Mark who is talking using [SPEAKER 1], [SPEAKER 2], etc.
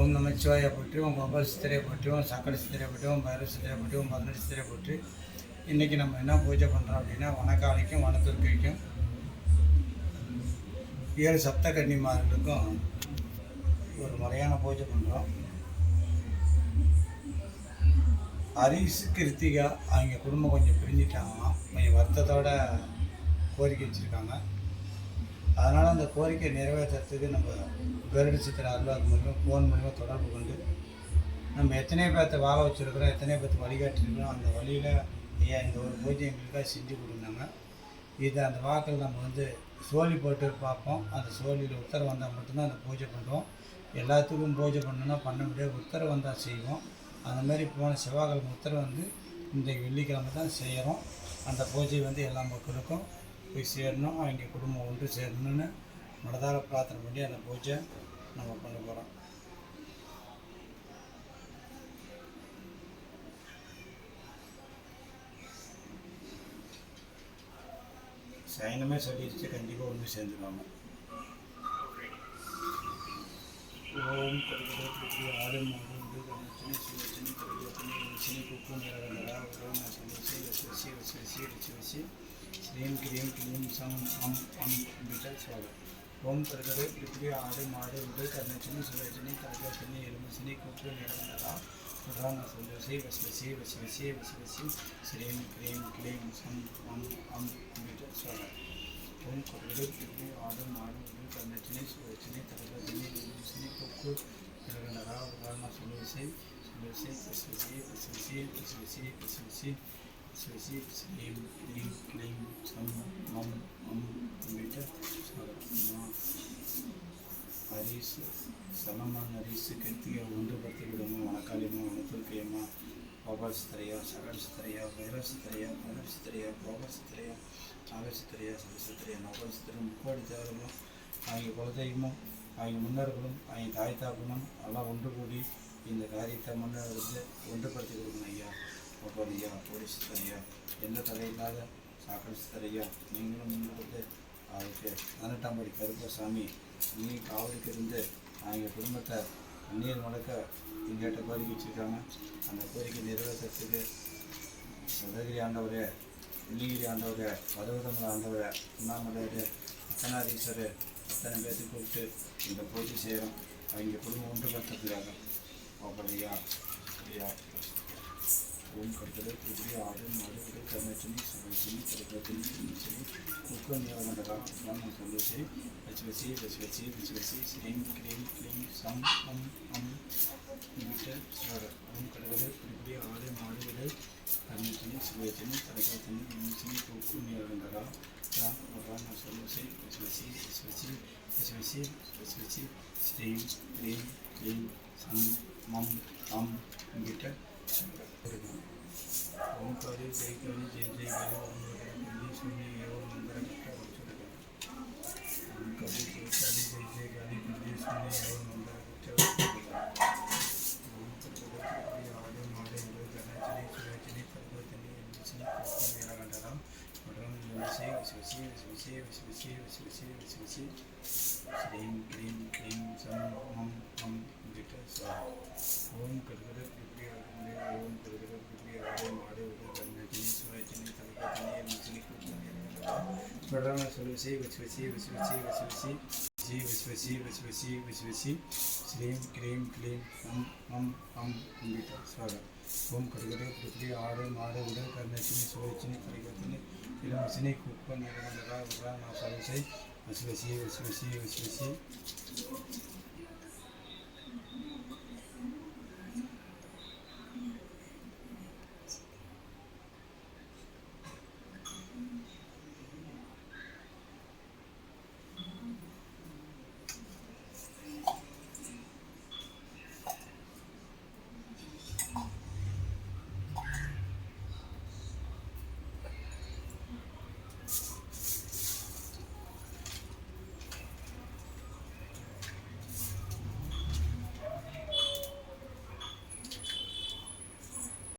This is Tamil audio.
[SPEAKER 1] ஓம் நமச்சிவாயை போற்றி ஓம் பபல் சித்திரையை போற்றி ஓம் சக்கரை சித்திரையை போற்றி ஓம் பைரவ சித்திரையை போற்றி ஓம் பதினெட்டு சித்திரையை போற்றி. இன்றைக்கி நம்ம என்ன பூஜை பண்ணுறோம் அப்படின்னா வனக்காளிக்கும் வனத்துர்க்கைக்கும் ஏழு சப்த கன்னிமார்களுக்கும் ஒரு முறையான பூஜை பண்ணுறோம் ஹரிஷ் கிருத்திகா அவங்க குடும்பம் கொஞ்சம் பிரிஞ்சிட்டாங்களாம். கொஞ்சம் வருத்தத்தோட கோரிக்கை வச்சுருக்காங்க. அதனால் அந்த கோரிக்கை நிறைவேற்றுறதுக்கு நம்ம கருடு சித்திர அலுவலகம் மூலியமாக ஃபோன் மூலிமா தொடர்பு கொண்டு நம்ம எத்தனை பேர்த்த வாழ வச்சுருக்கிறோம் எத்தனை பேர்த்து வழிகாட்டிருக்கிறோம் அந்த வழியில் ஏன் இந்த ஒரு பூஜை எங்களுக்காக செஞ்சு கொடுந்தாங்க இது அந்த வாக்கில் நம்ம வந்து சோழி போட்டு பார்ப்போம். அந்த சோழியில் உத்தரவு வந்தால் மட்டும்தான் அந்த பூஜை பண்ணுறோம் எல்லாத்துக்கும் பூஜை பண்ணணும்னா பண்ண முடியாது. உத்தரவு வந்தால் செய்வோம். அந்த மாதிரி போன செவ்வாய்க்கிழமை உத்தரவு வந்து இந்த வெள்ளிக்கிழமை தான் செய்கிறோம் அந்த பூஜை வந்து எல்லா மக்களுக்கும் போய் சேரணும் அவங்க குடும்பம் ஒன்று சேரணும்னு மனதார பிரார்த்தனை பண்ணி அந்த பூஜை நம்ம பண்ண போகிறோம் சைனமே சொல்லிடுச்சு கண்டிப்பாக ஒன்று சேர்ந்துருவாங்க ஓம் கருகதை ஆடு மாடு சின்ன கணச்சனை சிவச்சனை கருகத்தனை நிச்சனை குக்கு நிறகண்டரா வச்சு வச்சு வசி வசி வசி வசி ஸ்ரீம் கிரீம் கிளீம் சம் அம் அம் விட்டல் சோழம் ஓம் கருகரு இப்படி ஆடு மாடு உடல் கருணச்சினி சுழச்சினி கருகசினி எலுமிசினி கூற்று நிலவண்டலா குட்ரான சந்தோஷி வசிவசி வசிவசி வசிவசி ஸ்ரீம் கிரீம் கிளீம் சம் அம் அம் விட்டல் சோழம் ஓம் கருகரு இப்படி ஆடு மாடு உடல் கருணச்சினி சுழச்சினி கருகசினி எலுமிசினி கூற்று நிலவண்டலா குட்ரான சந்தோஷி சுழசி வசிவசி வசிவசி வசிவசி வசிவசி சசி ஸ்ரீம் ஹ்ரீம் க்ளீம் சம் மம் மம் உள்ளிட்ட ஹரிசு சமமான ஹரிசு கெத்திய ஒன்றுபடுத்தி விடமா வணக்காலியமா வனத்துக்கையம்மா பாபாசித்தரையா சகசித்திரையா வைரசித்திரையா பனசித்திரையா கோபசித்திரையா நாகசித்திரையா சகசித்திரையா நவசித்திரம் முக்கோடி தேவரமா ஆகிய குலதெய்வமும் ஆகிய முன்னர்களும் ஆகிய தாய் தாப்பனும் எல்லாம் ஒன்று கூடி இந்த காரியத்தை முன்னெடுத்து ஒன்றுபடுத்தி கொடுக்கணும் ஐயா. ஒவ்வொரு ஐயா போலீஸ் ஐயா எந்த தடையில்லாத சாக்கடை நீங்களும் முன்னெடுத்து அவருக்கு பதினெட்டாம் படி கருப்பசாமி நீ காவலுக்கு இருந்து அவங்க குடும்பத்தை நீர் முடக்க எங்கிட்ட கோரிக்கை வச்சுருக்காங்க. அந்த கோரிக்கை நிறைவேற்றத்துக்கு சதகிரி ஆண்டவரே வெள்ளிகிரி ஆண்டவரே பதவதமல ஆண்டவரே உண்ணாமலையர் அத்தனாதீஸ்வரர் அத்தனை பேர்த்து கூப்பிட்டு இந்த பூஜை செய்கிறோம் அவங்க குடும்பம் ஒன்றுபடுத்துறதுக்காக அப்படியா? அப்படியா? दोन कपडे उघडे आडे माडे करण्याची सोयीची पद्धतीने कुकर मिळवणं लगा उपरा मसाल्याचे रचवेचे रचवेचे रचवेचे श्रीम क्रीम क्लीम सम अम अम मीटर सर दोन कडगडे उघडे आडे माडे करण्याची सोयीची तरगतीने इंची कुकर मिळवणं लगा उपरा उपरा मसाल्याचे रचवेचे रचवेचे रचवेचे रचवेचे श्रीम क्रीम क्लीम सम मम अम मीटर గౌరీ జైగౌరీ జై జై గౌరీ కవి జై జై గారి विश्वसी विश्वसी विश्वसी विश्वसी विश्वसी श्रीं क्रीं क्लीं सं हम हम विट स्वाहा ओम कर्गद ओम कर्गद ಆಗಿರೋದು ಮಾಡುವುದನ್ನು ಜನಿಸುವ ಜನಿತಾಗಿ ತನೆಯ ಮುಗಿಲಿ ಬಡವನ ಸುಲಿಸಿ ವಿಶ್ವಸಿ ವಿಶ್ವಸಿ ವಿಶ್ವಸಿ ಜಿ ವಿಶ್ವಸಿ ವಿಶ್ವಸಿ ವಿಶ್ವಸಿ ಶ್ರೀಂ ಕ್ರೀಂ ಕ್ಲೀಂ ಹಂ ಹಂ ಹಂ ಅಂಬಿಟ ಸ್ವರ ಓಂ ಕಡುಗರೆ ಪೃಥ್ವಿ ಆಡು ಮಾಡು ಉಡ ಕರ್ಣಚಿನಿ ಸುವಚಿನಿ ಕರಿಗತಿನಿ ಇಲ್ಲಂ ಹಸಿನಿ ಕುಪ್ಪ ನಗಮಗ ಉರ ನಾ ಸಲಸೈ ವಿಶ್ವಸಿ ವಿಶ್ವಸಿ ವಿಶ್ವಸಿ